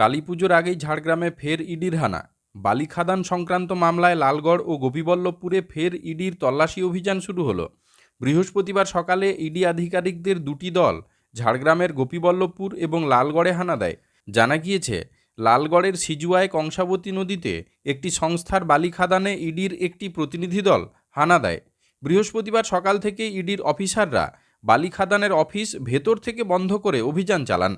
কালী পুজোর আগেই ঝাড়গ্রামে ফের ইডির হানা। বালি খাদান সংক্রান্ত মামলায় লালগড় ও গোপীবল্লভপুরে ফের ইডির তল্লাশি অভিযান শুরু হলো। বৃহস্পতিবার সকালে ইডি আধিকারিকদের দুটি দল ঝাড়গ্রামের গোপীবল্লভপুর এবং লালগড়ে হানা দেয়। জানা গিয়েছে, লালগড়ের সিজুয়ায় কংসাবতী নদীতে একটি সংস্থার বালি খাদানে ইডির একটি প্রতিনিধি দল হানা দেয়। বৃহস্পতিবার সকাল থেকে ইডির অফিসাররা বালি খাদানের অফিস ভেতর থেকে বন্ধ করে অভিযান চালান।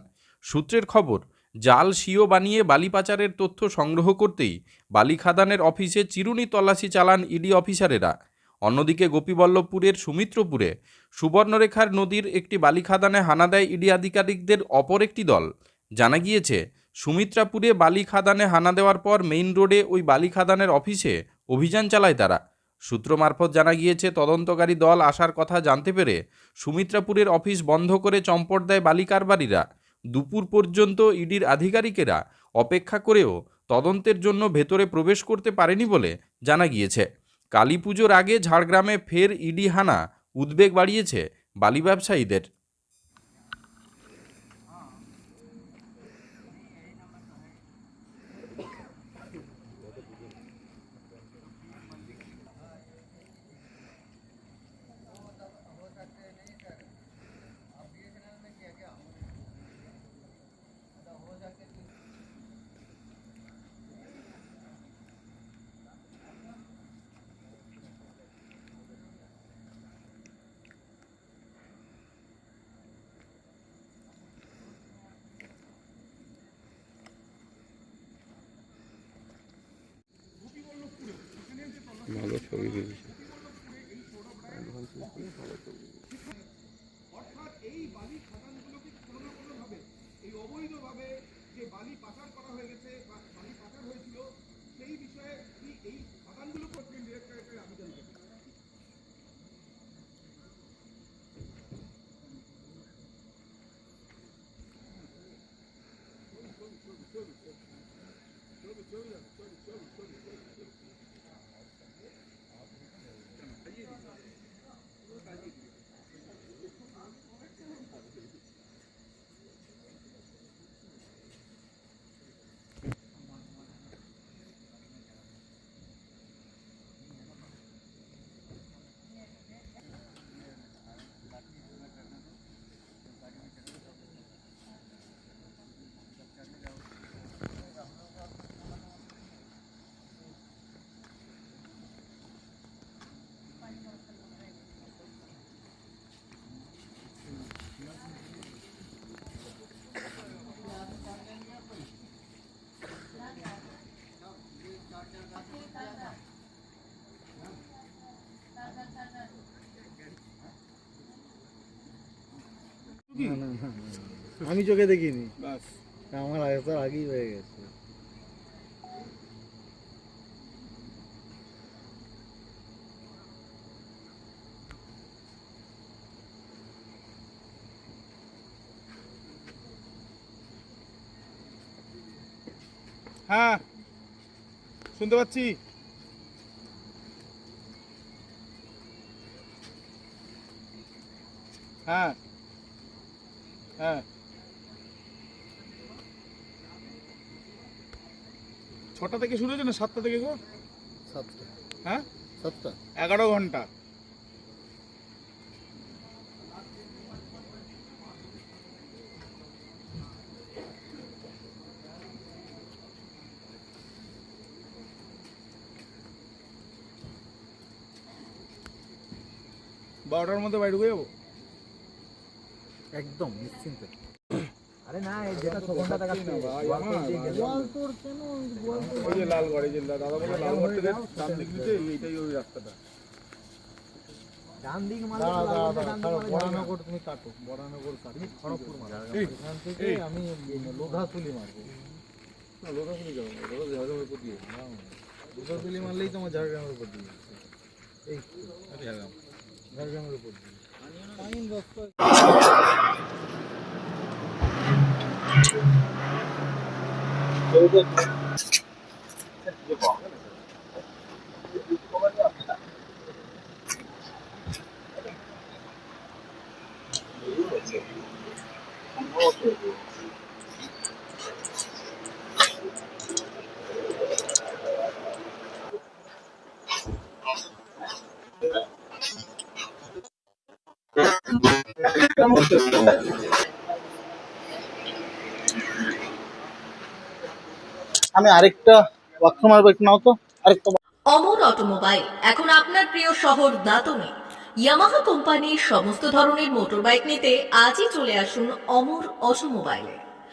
সূত্রের খবর জাল সিও বানিয়ে বালি পাচারের তথ্য সংগ্রহ করতেই বালি খাদানের অফিসে চিরুনি তল্লাশি চালান ইডি অফিসারেরা। অন্যদিকে গোপীবল্লভপুরের সুমিত্রপুরে সুবর্ণরেখার নদীর একটি বালি খাদানে হানা দেয় ইডি আধিকারিকদের অপর একটি দল। জানা গিয়েছে, সুমিত্রাপুরে বালি খাদানে হানা দেওয়ার পর মেইন রোডে ওই বালি খাদানের অফিসে অভিযান চালায় তারা। সূত্র মারফত জানা গিয়েছে, তদন্তকারী দল আসার কথা জানতে পেরে সুমিত্রাপুরের অফিস বন্ধ করে চম্পট দেয় বালি কারবারিরা। দুপুর পর্যন্ত ইডির আধিকারিকেরা অপেক্ষা করেও তদন্তের জন্য ভেতরে প্রবেশ করতে পারেনি বলে জানা গিয়েছে। কালী পুজোর আগে ঝাড়গ্রামে ফের ইডি হানা উদ্বেগ বাড়িয়েছে বালি ব্যবসায়ীদের। অর্থাৎ এই বালি খাদানগুলোকে কোনো না কোনোভাবে এই অবৈধভাবে যে বালি পাচার করা হয়ে গেছে বালি পাচার হয়েছিল সেই বিষয়ে কি এই খাদানগুলো করছেন ডিরেক্টরেটের আবেদন করবেন আমি চোখে দেখিনি। আমার আগে তো আগেই হয়ে গেছে। হ্যাঁ শুনতে পাচ্ছি। হ্যাঁ। হ্যাঁ। ছটা থেকে শুরু হয়েছে না সাতটা থেকে গো? সাতটা। হ্যাঁ? সাতটা। এগারো ঘণ্টা। বারোটার মধ্যে বাড়ি ঢুকে যাব? একদম নিশ্চিন্তে। আরে না এই যেটা ছ ঘণ্টা দেখাচ্ছে গোয়ালতোর কেন ওই যে লালগড় এই যে দাদা বলে লালগড় থেকে ডান দিক দিতে এইটাই ওই রাস্তাটা। ডান দিক বড়ানগর তুমি কাটো বড়ানগর কাটো তুমি খড়গপুর মারো। এখান থেকে আমি লোধাতুলি মারবো। না লোকাশুনি যাব লোকা ঝাড়গ্রামের উপর দিয়ে। লোধাতুলি মারলেই তোমার ঝাড়গ্রামের উপর দিয়ে। এই ঝাড়গ্রাম। ঝাড়গ্রামের উপর দিয়ে। Thank you. আমি আরেকটা ওয়াক্র মারবো, একটু নাও তো। আরেকটা অমর অটোমোবাইল, এখন আপনার প্রিয় শহর দাতনে। ইয়ামাহা কোম্পানির সমস্ত ধরনের মোটর বাইক নিতে আজই চলে আসুন অমর অটোমোবাইলে।